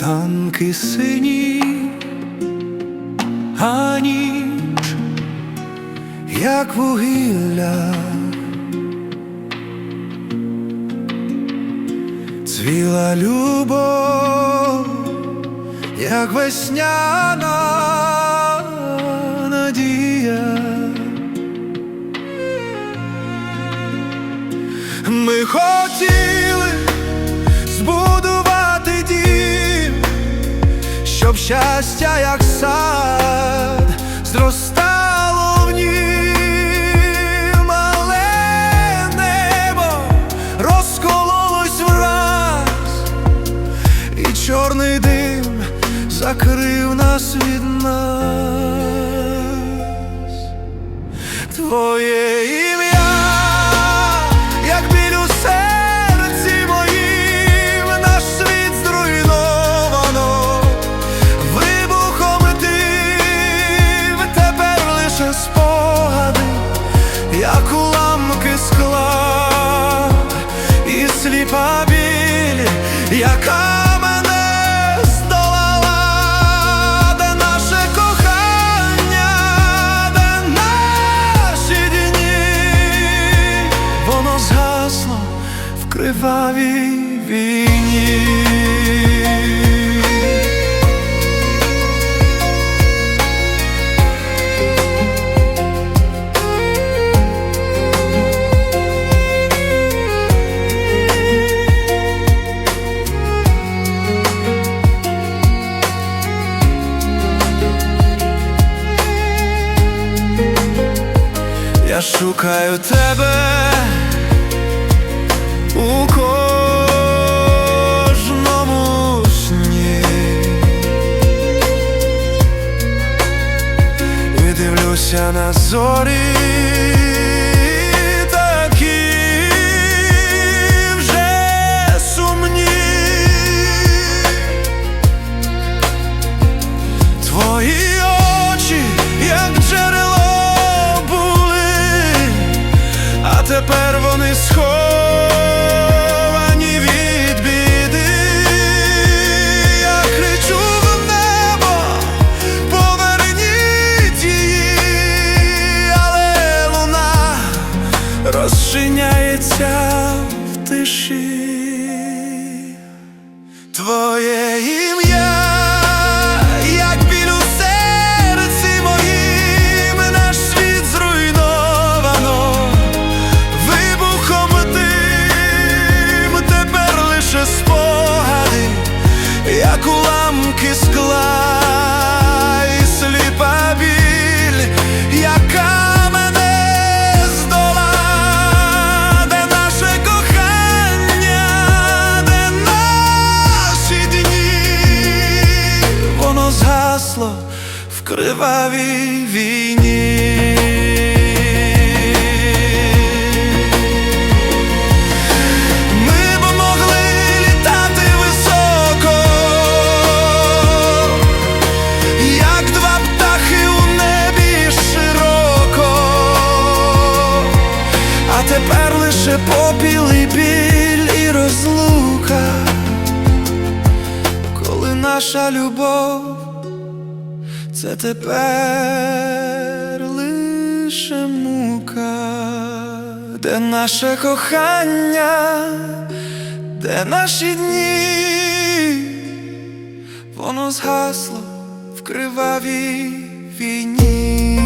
світанки сині, а ніч, як вугілля, цвіла любов, як весняна надія. Ми хотіли щастя, як сад, зростало в нім, але небо розкололось враз, і чорний дим закрив нас від нас. Твоє кривавій війні. Я шукаю тебе дивлюся на зорі такі вже сумні. Твої очі, як джерело були, а тепер вони сховані Твоє у небі широко, а тепер лише попіл і біль і розлука, коли наша любов це тепер лише мука, де наше кохання, де наші дні, воно згасло в кривавій війні.